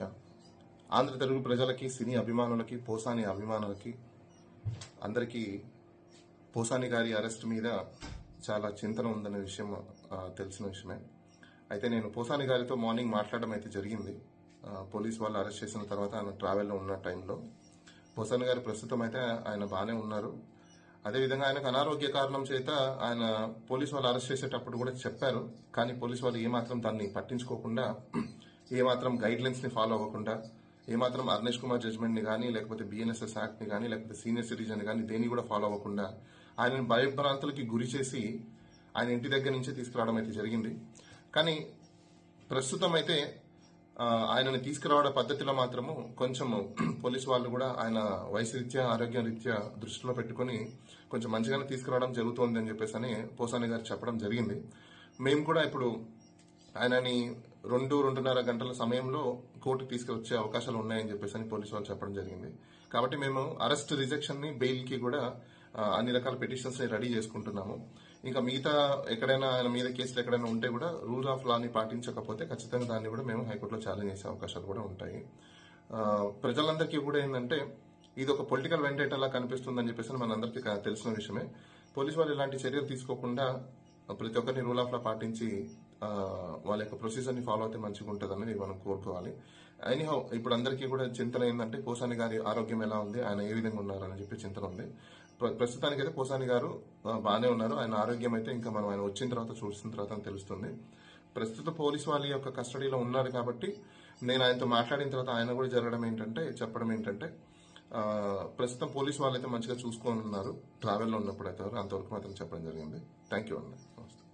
Yeah. Andhra Telugu ప్రజలకి సినీ అభిమానులకి పోసాని అభిమానులకి అందరికీ పోసాని గారి అరెస్ట్ మీద చాలా చింతన ఉందనే విషయం తెలిసిన విషయమే. అయితే నేను పోసాని గారితో మార్నింగ్ మాట్లాడడం అయితే జరిగింది. పోలీస్ వాళ్ళు అరెస్ట్ చేసిన తర్వాత ఆయన ట్రావెల్లో ఉన్న టైంలో. పోసాని గారు ప్రస్తుతం అయితే ఆయన బాగానే ఉన్నారు. అదేవిధంగా ఆయనకు అనారోగ్య కారణం చేత ఆయన పోలీస్ వాళ్ళు అరెస్ట్ చేసేటప్పుడు కూడా చెప్పారు. కానీ పోలీస్ వాళ్ళు ఏమాత్రం దాన్ని పట్టించుకోకుండా ఏమాత్రం గైడ్లైన్స్ని ఫాలో అవ్వకుండా ఏమాత్రం అర్నేష్ కుమార్ జడ్జ్మెంట్ని కానీ లేకపోతే బిఎన్ఎస్ఎస్ యాక్ట్ని కానీ లేకపోతే సీనియర్ సిటిజన్ కానీ దేన్ని కూడా ఫాలో అవ్వకుండా ఆయనను భయభ్రాంతులకి గురి చేసి ఆయన ఇంటి దగ్గర నుంచే తీసుకురావడం అయితే జరిగింది. కానీ ప్రస్తుతం అయితే ఆయనని తీసుకురావడం పద్ధతిలో మాత్రము కొంచెం పోలీసు వాళ్ళు కూడా ఆయన వయసు రీత్యా ఆరోగ్య రీత్యా దృష్టిలో పెట్టుకుని కొంచెం మంచిగానే తీసుకురావడం జరుగుతోంది అని చెప్పేసి అని పోసాని గారు చెప్పడం జరిగింది. మేము కూడా ఇప్పుడు ఆయనని రెండు రెండున్నర గంటల సమయంలో కోర్టుకు తీసుకువచ్చే అవకాశాలు ఉన్నాయని చెప్పేసి అని పోలీసు వాళ్ళు చెప్పడం జరిగింది. కాబట్టి మేము అరెస్ట్ రిజెక్షన్ని బెయిల్కి కూడా అన్ని రకాల పిటిషన్స్ని రెడీ చేసుకుంటున్నాము. ఇంకా మిగతా ఎక్కడైనా ఆయన మీద కేసులు ఎక్కడైనా ఉంటే కూడా రూల్ ఆఫ్ లాని పాటించకపోతే ఖచ్చితంగా దాన్ని కూడా మేము హైకోర్టులో ఛాలెంజ్ చేసే అవకాశాలు కూడా ఉంటాయి. ప్రజలందరికీ కూడా ఏంటంటే ఇది ఒక పొలిటికల్ వెంటేటలా కనిపిస్తుందని చెప్పేసి మనందరికీ తెలిసిన విషయమే. పోలీసు వాళ్ళు ఇలాంటి చర్యలు తీసుకోకుండా ప్రతి ఒక్కరిని రూల్ ఆఫ్ లా పాటించి వాళ్ళ యొక్క ప్రొసీజర్ని ఫాలో అయితే మంచిగా ఉంటుందని మనం కోరుకోవాలి. ఎనీహౌ ఇప్పుడు అందరికీ కూడా చింతన ఏంటంటే పోసాని గారి ఆరోగ్యం ఎలా ఉంది ఆయన ఏ విధంగా ఉన్నారు అని చెప్పి చింతన ఉంది. ప్ర- ప్రస్తుతానికి అయితే పోసాని గారు బాగానే ఉన్నారు. ఆయన ఆరోగ్యం అయితే ఇంకా మనం ఆయన వచ్చిన తర్వాత చూసిన తర్వాత తెలుస్తుంది. ప్రస్తుత పోలీస్ వాళ్ళ యొక్క కస్టడీలో ఉన్నారు కాబట్టి నేను ఆయనతో మాట్లాడిన తర్వాత ఆయన కూడా జరగడం ఏంటంటే చెప్పడం ఏంటంటే ప్రస్తుతం ప్రస్తుతం వాళ్ళు వాళ్ళైతే మంచిగా చూసుకొని ఉన్నారు. ట్రావెల్లో ఉన్నప్పుడు అయితే అంతవరకు మాత్రం చెప్పడం జరిగింది. థ్యాంక్ యూ అండి. నమస్తే.